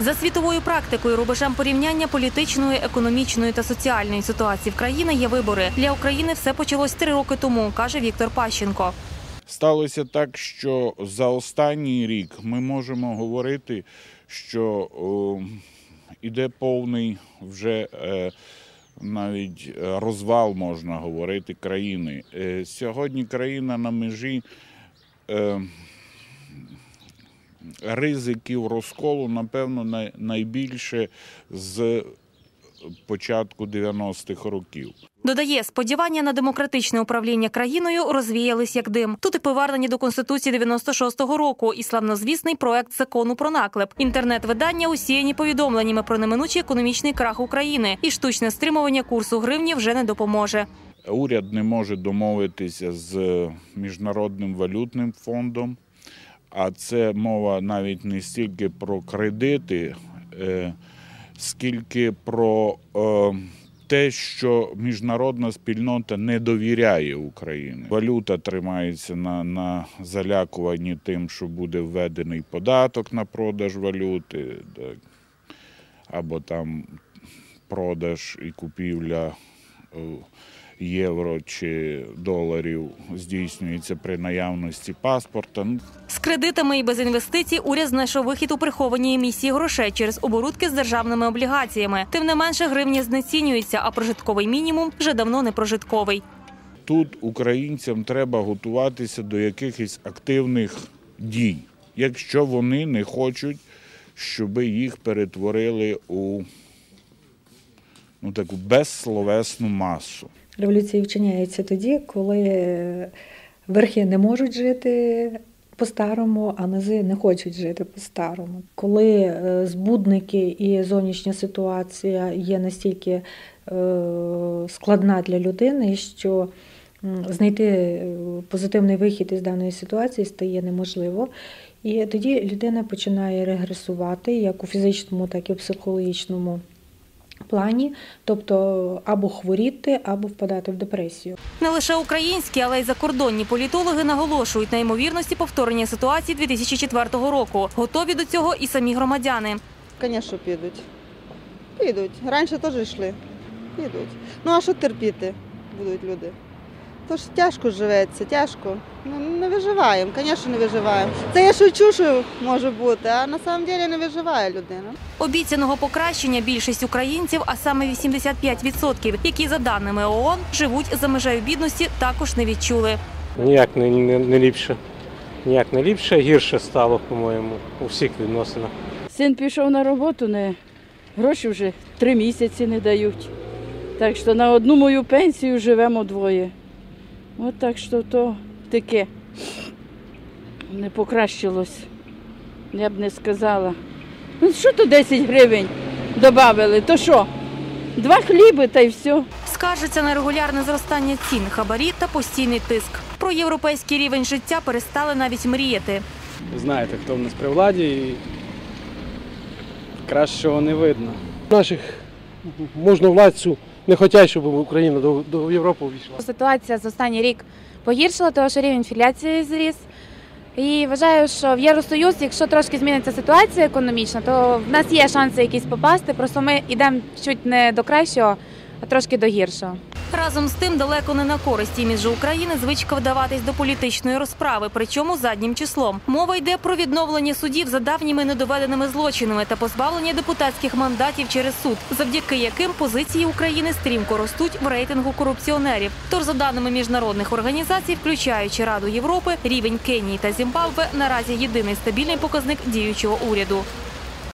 За світовою практикою рубежем порівняння політичної, економічної та соціальної ситуації в країні є вибори. Для України все почалось три роки тому, каже Віктор Пащенко. Сталося так, що за останній рік ми можемо говорити, що о, іде повний вже е, навіть е, розвал, можна говорити, країни. Е, сьогодні країна на межі ризиків розколу, напевно, найбільше з початку 90-х років. Додає, сподівання на демократичне управління країною розвіялись як дим. Тут і повернення до конституції 96-го року, і славнозвісний проект закону про наклеп. Інтернет-видання усіяні повідомленнями про неминучий економічний крах України, і штучне стримування курсу гривні вже не допоможе. Уряд не може домовитися з міжнародним валютним фондом, а це мова навіть не стільки про кредити, е, скільки про е, те, що міжнародна спільнота не довіряє Україні. Валюта тримається на, на залякуванні тим, що буде введений податок на продаж валюти, так, або там продаж і купівля е, євро чи доларів здійснюється при наявності паспорта. Ну, З кредитами і без інвестицій уряд знайшов вихід у прихованій емісії грошей через оборудки з державними облігаціями. Тим не менше, гривня знецінюється, а прожитковий мінімум вже давно не прожитковий. Тут українцям треба готуватися до якихось активних дій, якщо вони не хочуть, щоб їх перетворили у ну, таку безсловесну масу. Революція вчиняється тоді, коли верхи не можуть жити по-старому, а низи не хочуть жити по-старому. Коли е, збудники і зовнішня ситуація є настільки е, складна для людини, що знайти е, позитивний вихід із даної ситуації стає неможливо. І тоді людина починає регресувати як у фізичному, так і в психологічному плані, тобто або хворіти, або впадати в депресію. Не лише українські, але й закордонні політологи наголошують на ймовірності повторення ситуації 2004 року. Готові до цього і самі громадяни. Звісно, підуть. Підуть. Раніше теж йшли. Підуть. Ну а що терпіти будуть люди? Тож тяжко живеться, тяжко. Ну, не виживаємо, звісно, не виживаємо. Це я шучу, що може бути, а на самом деле не виживає людина. Обіцяного покращення більшість українців, а саме 85%, які за даними ООН живуть за межею бідності, також не відчули. Ніяк не, не, не ліпше. Ніяк не ліпше, гірше стало, по-моєму, у всіх відносинах. Син пішов на роботу, не гроші вже три місяці не дають. Так що на одну мою пенсію живемо двоє. От так що то таке не покращилось. Я б не сказала. Ну що то 10 гривень додали? То що? Два хліби та й все. Скаржиться на регулярне зростання цін, хабарі та постійний тиск. Про європейський рівень життя перестали навіть мріяти. знаєте, хто в нас при владі, і кращого не видно. наших можновладців не хочуть, щоб Україна до, до Європи увійшла. Ситуація за останній рік погіршила, тому що рівень інфляції зріс. І вважаю, що в Євросоюз, якщо трошки зміниться ситуація економічна, то в нас є шанси якісь попасти. Просто ми йдемо чуть не до кращого, а трошки до гіршого. Разом з тим, далеко не на користь іміджу України звичка вдаватись до політичної розправи, причому заднім числом. Мова йде про відновлення судів за давніми недоведеними злочинами та позбавлення депутатських мандатів через суд, завдяки яким позиції України стрімко ростуть в рейтингу корупціонерів. Тож, за даними міжнародних організацій, включаючи Раду Європи, рівень Кенії та Зімбабве наразі єдиний стабільний показник діючого уряду.